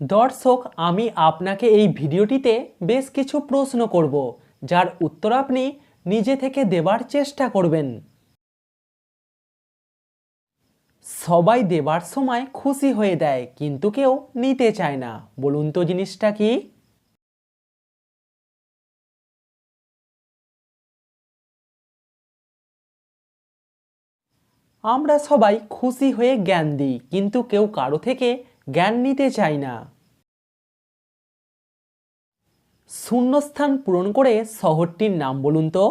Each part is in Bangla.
দর্শক, আমি আপনাকে এই ভিডিওটিতে বেশ কিছু প্রশ্ন করব, যার উত্তর আপনি নিজে থেকে দেবার চেষ্টা করবেন। সবাই দেবার সময় খুশি হয়ে দেয়, কিন্তু কেউ নিতে চায় না। বলুন তো জিনিসটা কি? আমরা সবাই খুশি হয়ে জ্ঞান দিই, কিন্তু কেউ কারও থেকে জ্ঞান নিতে চাই না। শূন্যস্থান পূরণ করে শহরটির নাম বলুন তো।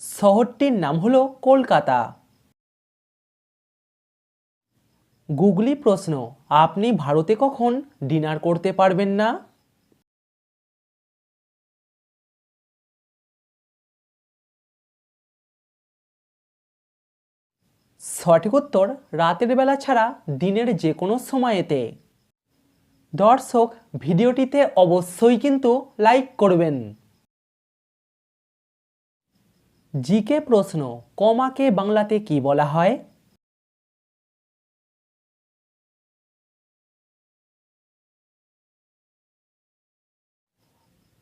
শহরটির নাম হলো কলকাতা। গুগলি প্রশ্ন, আপনি ভারতে কখন ডিনার করতে পারবেন না? সঠিক উত্তর রাতের বেলা ছাড়া দিনের যে কোনো সময়েতে। দর্শক, ভিডিওটিতে অবশ্যই কিন্তু লাইক করবেন। জিকে প্রশ্ন, কমাকে বাংলাতে কি বলা হয়?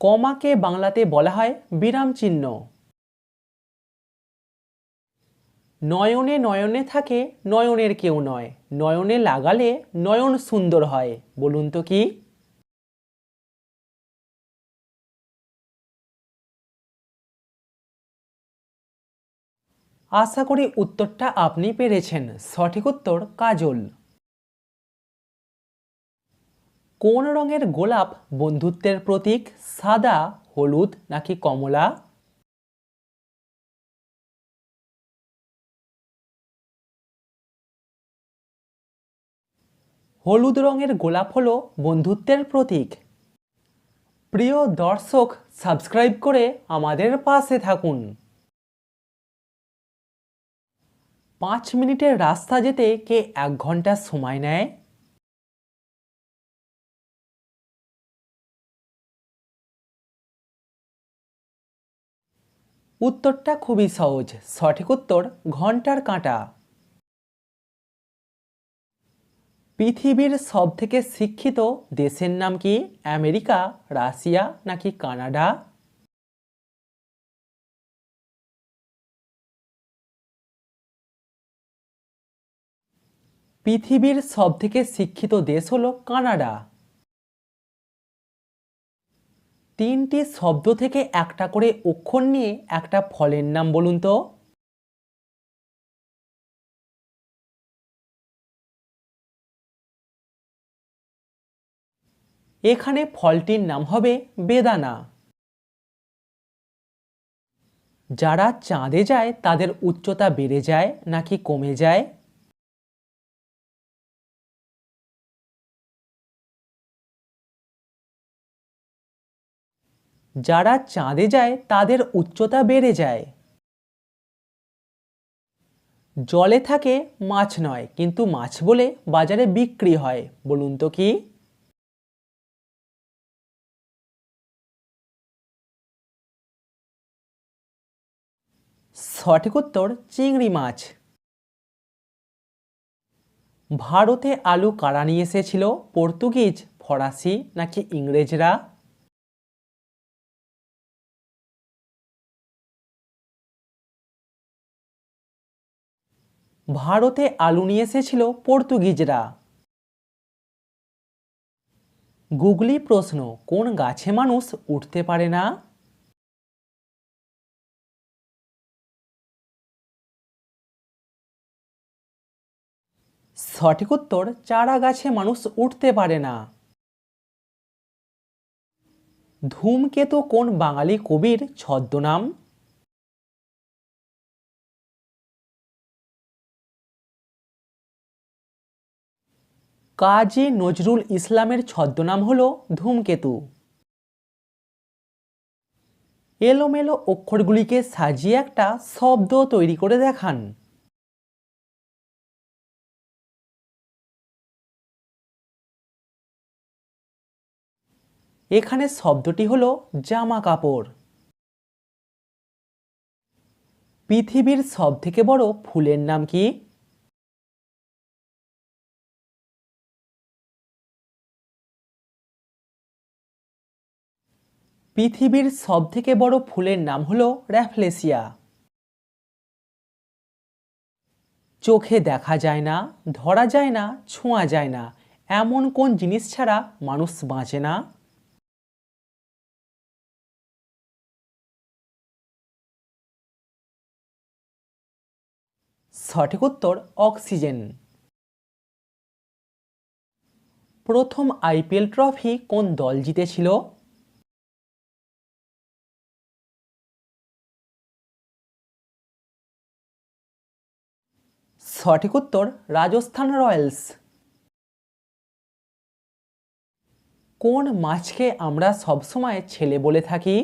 কমাকে বাংলাতে বলা হয় বিরাম চিহ্ন। নয়নে নয়নে থাকে, নয়নের কেউ নয়। নয়নে লাগালে নয়ন সুন্দর হয়। বলুন তো কি? আশা করি উত্তরটা আপনি পেরেছেন। সঠিক উত্তর কাজল। কোন রঙের গোলাপ বন্ধুত্বের প্রতীক, সাদা, হলুদ নাকি কমলা? হলুদ রঙের গোলাপ হলো বন্ধুত্বের প্রতীক। প্রিয় দর্শক, সাবস্ক্রাইব করে আমাদের পাশে থাকুন। পাঁচ মিনিটের রাস্তা যেতে কে এক ঘণ্টা সময় নেয়? উত্তরটা খুবই সহজ, সঠিক উত্তর ঘণ্টার কাঁটা। পৃথিবীর সব থেকে শিক্ষিত দেশের নাম কি? আমেরিকা, রাশিয়া নাকি কানাডা? পৃথিবীর সব থেকে শিক্ষিত দেশ হলো কানাডা। তিনটি শব্দ থেকে একটা করে অক্ষর নিয়ে একটা ফলের নাম বলুন তো। এখানে ফলটির নাম হবে বেদানা। যারা চাঁদে যায়, তাদের উচ্চতা বেড়ে যায় নাকি কমে যায়? যারা চাঁদে যায়, তাদের উচ্চতা বেড়ে যায়। জলে থাকে মাছ নয়, কিন্তু মাছ বলে বাজারে বিক্রি হয়, বলুন তো কি? সঠিক উত্তর চিংড়ি মাছ। ভারতে আলু কারা নিয়ে এসেছিল? পর্তুগিজ, ফরাসি নাকি ইংরেজরা? ভারতে আলু নিয়ে এসেছিল পর্তুগিজরা। গুগলি প্রশ্ন, কোন গাছে মানুষ উঠতে পারে না? সঠিক উত্তর চারা গাছে মানুষ উঠতে পারে না। ধূমকেতু কোন বাঙালি কবির ছদ্মনাম? কাজী নজরুল ইসলামের ছদ্মনাম হল ধূমকেতু। এলোমেলো অক্ষরগুলিকে সাজিয়ে একটা শব্দ তৈরি করে দেখান। এখানে শব্দটি হলো জামা কাপড় পৃথিবীর সবথেকে বড় ফুলের নাম কি? পৃথিবীর সবথেকে বড় ফুলের নাম হলো র্যাফলেসিয়া। চোখে দেখা যায় না, ধরা যায় না, ছোঁয়া যায় না, এমন কোন জিনিস ছাড়া মানুষ বাঁচে না? সঠিক উত্তর অক্সিজেন। প্রথম আইপিএল ট্রফি কোন দল জিতেছিল? সঠিক উত্তর রাজস্থান রয়্যালস। কোন মাছকে আমরা সবসময় ছেলে বলে থাকি?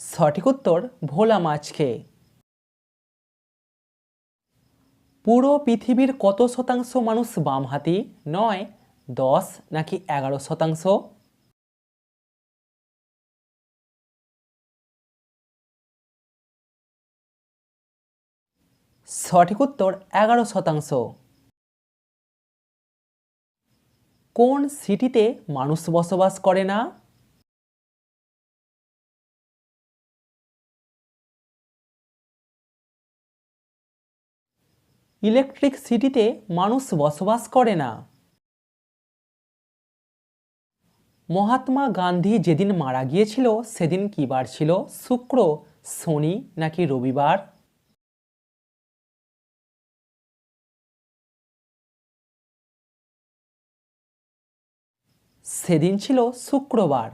সঠিক উত্তর, ভোলা মাছকে পুরো পৃথিবীর কত শতাংশ মানুষ বামহাতি? নয়, দশ, নাকি এগারো শতাংশ? সঠিক উত্তর, এগারো শতাংশ। কোন সিটিতে মানুষ বসবাস করে না? ইলেকট্রিক সিটিতে মানুষ বসবাস করে না। মহাত্মা গান্ধী যেদিন মারা গিয়েছিল, সেদিন কি বার ছিল? শুক্র, শনি নাকি রবিবার? সেদিন ছিল শুক্রবার।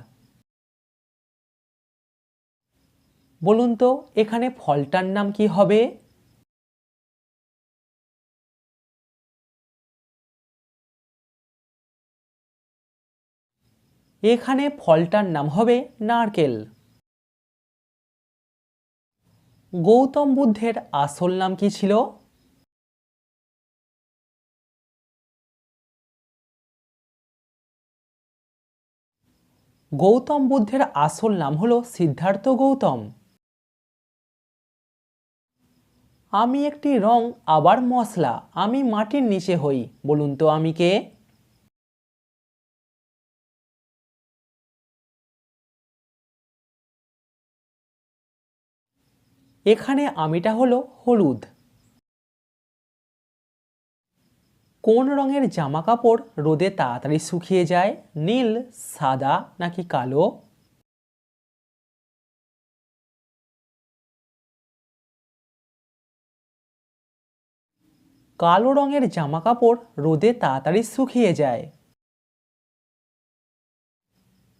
বলুন তো, এখানে ফলটার নাম কি হবে? এখানে ফলটার নাম হবে নারকেল। গৌতম বুদ্ধের আসল নাম কি ছিল? গৌতম বুদ্ধের আসল নাম হলো সিদ্ধার্থ গৌতম। আমি একটি রং, আবার মশলা। আমি মাটির নিচে হই, বলুন তো আমি কে? এখানে আমিটা হলো হলুদ। কোন রঙের জামা কাপড় রোদে তাড়াতাড়ি শুকিয়ে যায়? নীল, সাদা নাকি কালো? কালো রঙের জামা কাপড় রোদে তাড়াতাড়ি শুকিয়ে যায়।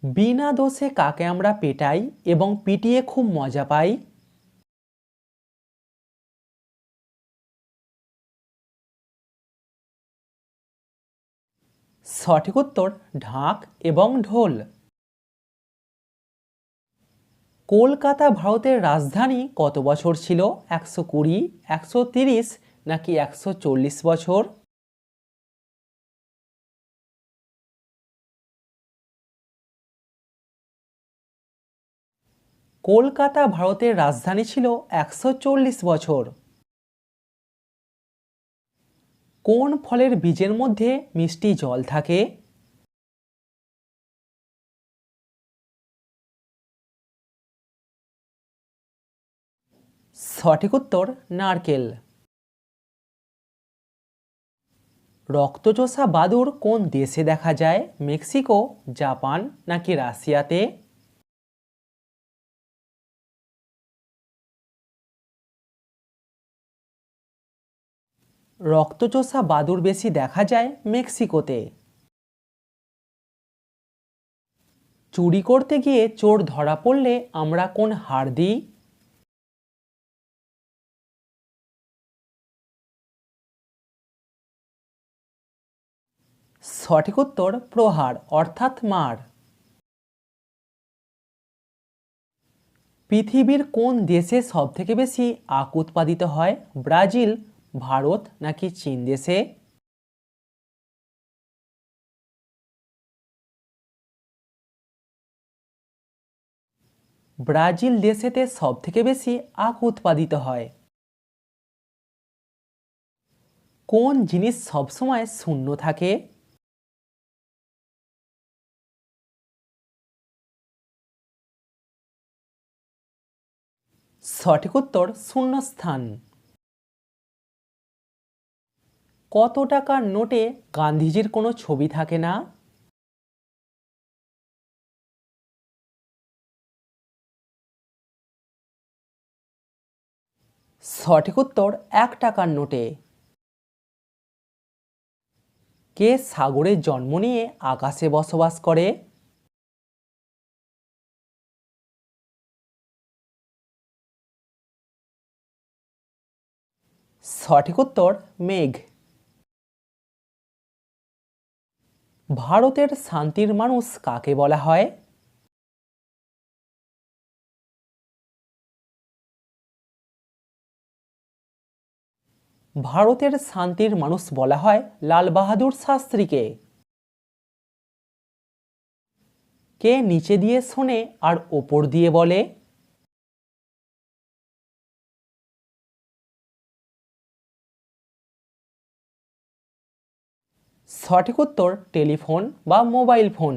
বিনা দোষে কাকে আমরা পেটাই এবং পিটিয়ে খুব মজা পাই? সঠিক উত্তর ঢাক এবং ঢোল। কলকাতা ভারতের রাজধানী কত বছর ছিল? একশো কুড়ি, একশো তিরিশ নাকি একশো চল্লিশ বছর? কলকাতা ভারতের রাজধানী ছিল একশো চল্লিশ বছর। কোন ফলের বীজের মধ্যে মিষ্টি জল থাকে? সঠিক উত্তর, নারকেল। রক্তচোষা বাদুর কোন দেশে দেখা যায়? মেক্সিকো, জাপান নাকি রাশিয়াতে? রক্তচোষা বাদুর বেশি দেখা যায় মেক্সিকোতে। চুরি করতে গিয়ে চোর ধরা পড়লে আমরা কোন হার দিই? সঠিক উত্তর, প্রহার, অর্থাৎ মার। পৃথিবীর কোন দেশে সবথেকে বেশি আখ উৎপাদিত হয়? ব্রাজিল ভারত নাকি চীন দেশে? ব্রাজিল দেশেতে সব থেকে বেশি আখ উৎপাদিত হয়। কোন জিনিস সবসময় শূন্য থাকে? সঠিক উত্তর শূন্য স্থান কত টাকার নোটে গান্ধীজির কোনো ছবি থাকে না? সঠিক উত্তর, এক টাকার নোটে। কে সাগরে জন্ম নিয়ে আকাশে বসবাস করে? সঠিক উত্তর, মেঘ। ভারতের শান্তির মানুষ কাকে বলা হয়? ভারতের শান্তির মানুষ বলা হয় লাল বাহাদুর শাস্ত্রীকে। কে নিচে দিয়ে শোনে আর ওপর দিয়ে বলে? সঠিক উত্তর টেলিফোন বা মোবাইল ফোন।